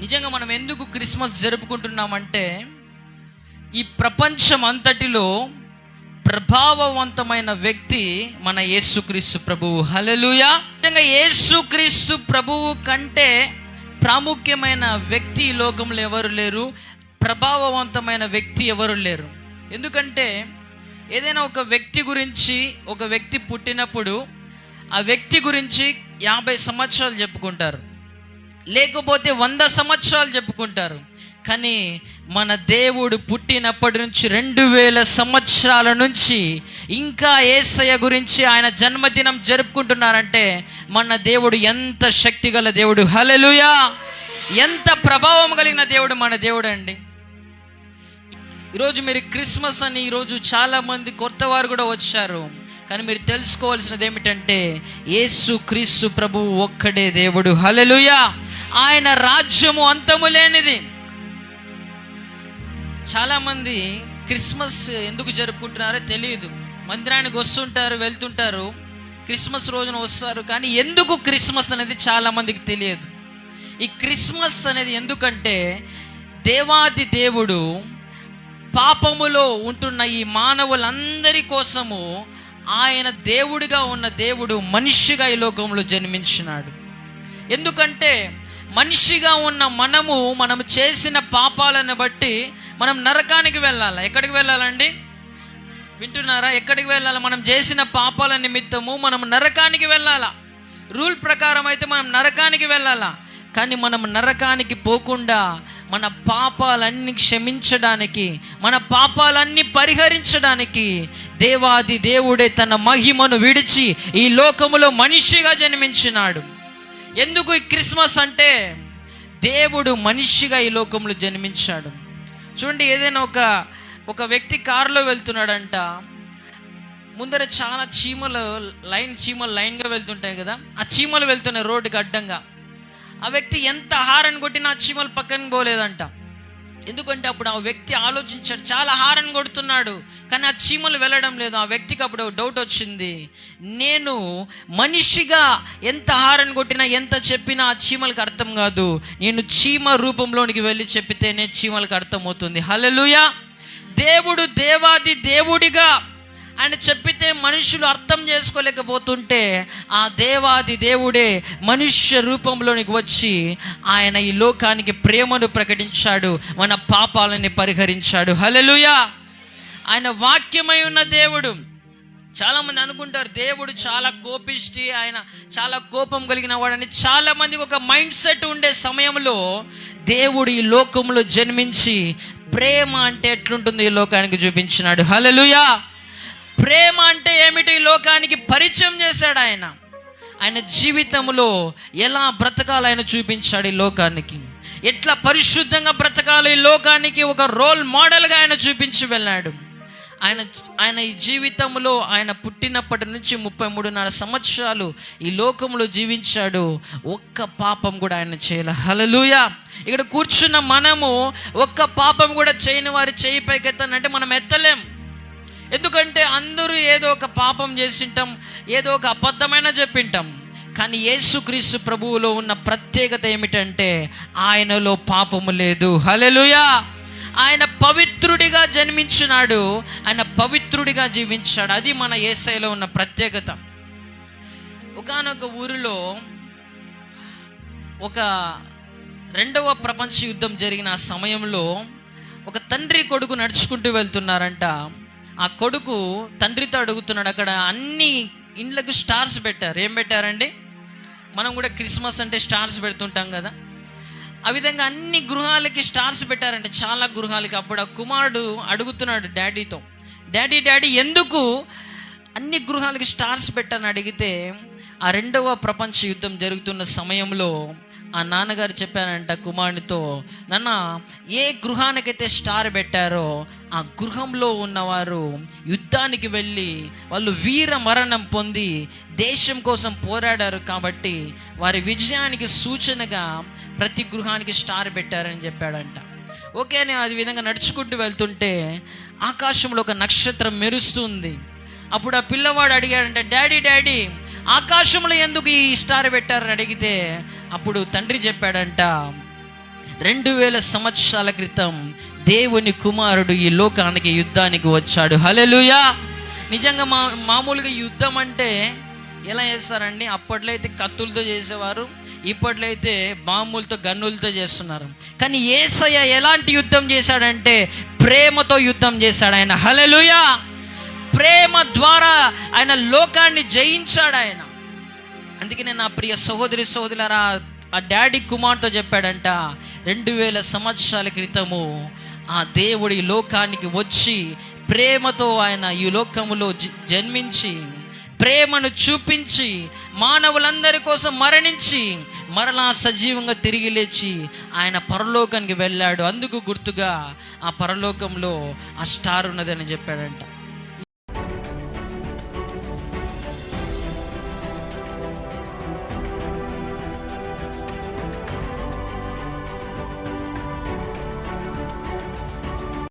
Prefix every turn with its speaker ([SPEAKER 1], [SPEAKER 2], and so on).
[SPEAKER 1] నిజంగా మనం ఎందుకు క్రిస్మస్ జరుపుకుంటున్నామంటే ఈ ప్రపంచం అంతటిలో ప్రభావవంతమైన వ్యక్తి మన యేసుక్రీస్తు ప్రభువు. హలలుయా నిజంగా యేసుక్రీస్తు ప్రభువు కంటే ప్రాముఖ్యమైన వ్యక్తి ఈ లోకంలో ఎవరు లేరు? ప్రభావవంతమైన వ్యక్తి ఎవరు లేరు? ఎందుకంటే ఏదైనా ఒక వ్యక్తి గురించి ఒక వ్యక్తి పుట్టినప్పుడు ఆ వ్యక్తి గురించి యాభై సంవత్సరాలు చెప్పుకుంటారు. లేకపోతే వంద సంవత్సరాలు చెప్పుకుంటారు. కానీ మన దేవుడు పుట్టినప్పటి నుంచి రెండు వేల సంవత్సరాల నుంచి ఇంకా ఏసయ్య గురించి ఆయన జన్మదినం జరుపుకుంటున్నారంటే మన దేవుడు ఎంత శక్తి గల దేవుడు. హలెలుయా ఎంత ప్రభావం కలిగిన దేవుడు మన దేవుడు అండి. ఈరోజు మీరు క్రిస్మస్ అని ఈరోజు చాలామంది కొత్త వారు కూడా వచ్చారు. కానీ మీరు తెలుసుకోవాల్సినది ఏమిటంటే యేసు క్రీస్తు ప్రభువు ఒక్కడే దేవుడు. హలెలుయా ఆయన రాజ్యము అంతము లేనిది. చాలామంది క్రిస్మస్ ఎందుకు జరుపుకుంటున్నారో తెలియదు. మందిరానికి వస్తుంటారు వెళ్తుంటారు. క్రిస్మస్ రోజున వస్తారు కానీ ఎందుకు క్రిస్మస్ అనేది చాలామందికి తెలియదు. ఈ క్రిస్మస్ అనేది ఎందుకంటే దేవాది దేవుడు పాపములో ఉంటున్న ఈ మానవులందరి కోసము ఆయన దేవుడిగా ఉన్న దేవుడు మనిషిగా ఈ లోకంలో జన్మించినాడు. ఎందుకంటే మనిషిగా ఉన్న మనము మనం చేసిన పాపాలను బట్టి మనం నరకానికి వెళ్ళాలి? ఎక్కడికి వెళ్ళాలండి? వింటున్నారా? ఎక్కడికి వెళ్ళాలి? మనం చేసిన పాపాల నిమిత్తము మనం నరకానికి వెళ్ళాలా? రూల్ ప్రకారం అయితే మనం నరకానికి వెళ్ళాలా? కానీ మనం నరకానికి పోకుండా మన పాపాలన్నీ క్షమించడానికి మన పాపాలన్నీ పరిహరించడానికి దేవాది దేవుడే తన మహిమను విడిచి ఈ లోకములో మనిషిగా జన్మించినాడు. ఎందుకు ఈ క్రిస్మస్ అంటే దేవుడు మనిషిగా ఈ లోకంలో జన్మించాడు. చూడండి ఏదైనా ఒక ఒక వ్యక్తి కారులో వెళ్తున్నాడంట. ముందర చాలా చీమలు లైన్ చీమలు లైన్గా వెళ్తుంటాయి కదా. ఆ చీమలు వెళ్తున్నాయి రోడ్డుకి అడ్డంగా. ఆ వ్యక్తి ఎంత హారన్ కొట్టినా చీమలు పక్కన పోలేదంట. ఎందుకంటే అప్పుడు ఆ వ్యక్తి ఆలోచించాడు చాలా హారన్ కొడుతున్నాడు కానీ ఆ చీమలు వెళ్ళడం లేదు. ఆ వ్యక్తికి అప్పుడు డౌట్ వచ్చింది. నేను మనిషిగా ఎంత హారన్ కొట్టినా ఎంత చెప్పినా ఆ చీమలకు అర్థం కాదు. నేను చీమ రూపంలోనికి వెళ్ళి చెప్పితేనే చీమలకు అర్థమవుతుంది. హలలుయా దేవుడు దేవాది దేవుడిగా ఆయన చెప్పితే మనుషులు అర్థం చేసుకోలేకపోతుంటే ఆ దేవాది దేవుడే మనుష్య రూపంలోనికి వచ్చి ఆయన ఈ లోకానికి ప్రేమను ప్రకటించాడు మన పాపాలని పరిహరించాడు. హలలుయా ఆయన వాక్యమై ఉన్న దేవుడు. చాలామంది అనుకుంటారు దేవుడు చాలా కోపిష్టి ఆయన చాలా కోపం కలిగిన వాడని. చాలామందికి ఒక మైండ్ సెట్ ఉండే సమయంలో దేవుడు ఈ లోకంలో జన్మించి ప్రేమ అంటే ఎట్లుంటుంది ఈ లోకానికి చూపించినాడు. హలలుయా ప్రేమ అంటే ఏమిటి? ఈ లోకానికి పరిచయం చేశాడు ఆయన. ఆయన జీవితంలో ఎలా బ్రతకాలి ఆయన చూపించాడు ఈ లోకానికి. ఎట్లా పరిశుద్ధంగా బ్రతకాలి ఈ లోకానికి? ఒక రోల్ మోడల్గా ఆయన చూపించి వెళ్ళాడు. ఆయన ఆయన ఈ జీవితంలో ఆయన పుట్టినప్పటి నుంచి ముప్పై మూడున్నర సంవత్సరాలు ఈ లోకంలో జీవించాడు. ఒక్క పాపం కూడా ఆయన చేయలే. హలలుయ ఇక్కడ కూర్చున్న మనము ఒక్క పాపం కూడా చేయని వారి చేయి పైకెత్తానంటే మనం ఎత్తలేం. ఎందుకంటే అందరూ ఏదో ఒక పాపం చేసింటాం ఏదో ఒక అబద్ధమైన చెప్పింటాం కానీ యేసుక్రీస్తు ప్రభువులో ఉన్న ప్రత్యేకత ఏమిటంటే ఆయనలో పాపము లేదు. హలెలుయా ఆయన పవిత్రుడిగా జన్మించినాడు ఆయన పవిత్రుడిగా జీవించాడు. అది మన ఏసైలో ఉన్న ప్రత్యేకత. ఒకనొక ఊరిలో ఒక రెండవ ప్రపంచ యుద్ధం జరిగిన ఆ సమయంలో ఒక తండ్రి కొడుకు నడుచుకుంటూ వెళ్తున్నారంట. ఆ కొడుకు తండ్రితో అడుగుతున్నాడు అక్కడ అన్ని ఇండ్లకు స్టార్స్ పెట్టారు. ఏం పెట్టారండి? మనం కూడా క్రిస్మస్ అంటే స్టార్స్ పెడుతుంటాం కదా. ఆ విధంగా అన్ని గృహాలకి స్టార్స్ పెట్టారంటే చాలా గృహాలకి. అప్పుడు ఆ కుమారుడు అడుగుతున్నాడు డాడీతో. డాడీ డాడీ ఎందుకు అన్ని గృహాలకి స్టార్స్ పెట్టని అడిగితే ఆ రెండవ ప్రపంచ యుద్ధం జరుగుతున్న సమయంలో ఆ నాన్నగారు చెప్పారంట కుమారునితో నాన్న ఏ గృహానికైతే స్టార్ పెట్టారో ఆ గృహంలో ఉన్నవారు యుద్ధానికి వెళ్ళి వాళ్ళు వీర మరణం పొంది దేశం కోసం పోరాడారు కాబట్టి వారి విజయానికి సూచనగా ప్రతి గృహానికి స్టార్ పెట్టారని చెప్పాడంట. ఓకే అని అది విధంగా నడుచుకుంటూ వెళ్తుంటే ఆకాశంలో ఒక నక్షత్రం మెరుస్తుంది. అప్పుడు ఆ పిల్లవాడు అడిగాడంటే డాడీ డాడీ ఆకాశంలో ఎందుకు ఈ స్టార్ పెట్టారని అడిగితే అప్పుడు తండ్రి చెప్పాడంట రెండు వేల సంవత్సరాల క్రితం దేవుని కుమారుడు ఈ లోకానికి యుద్ధానికి వచ్చాడు. హలెలుయా నిజంగా మా మామూలుగా యుద్ధం అంటే ఎలా చేస్తారండి? అప్పట్లో అయితే కత్తులతో చేసేవారు ఇప్పట్లో అయితే బాంబులతో గన్నులతో చేస్తున్నారు. కానీ ఏసయ్య ఎలాంటి యుద్ధం చేశాడంటే ప్రేమతో యుద్ధం చేశాడు ఆయన. హలెలుయా ప్రేమ ద్వారా ఆయన లోకాన్ని జయించాడు ఆయన. అందుకనే నా ప్రియ సహోదరి సహోదరులరా ఆ డాడీ కుమార్తో చెప్పాడంట రెండు వేల సంవత్సరాల క్రితము ఆ దేవుడి లోకానికి వచ్చి ప్రేమతో ఆయన ఈ లోకములో జ- జన్మించి ప్రేమను చూపించి మానవులందరి కోసం మరణించి మరలా సజీవంగా తిరిగి లేచి ఆయన పరలోకానికి వెళ్ళాడు. అందుకు గుర్తుగా ఆ పరలోకంలో ఆ స్టార్ ఉన్నదని చెప్పాడంట.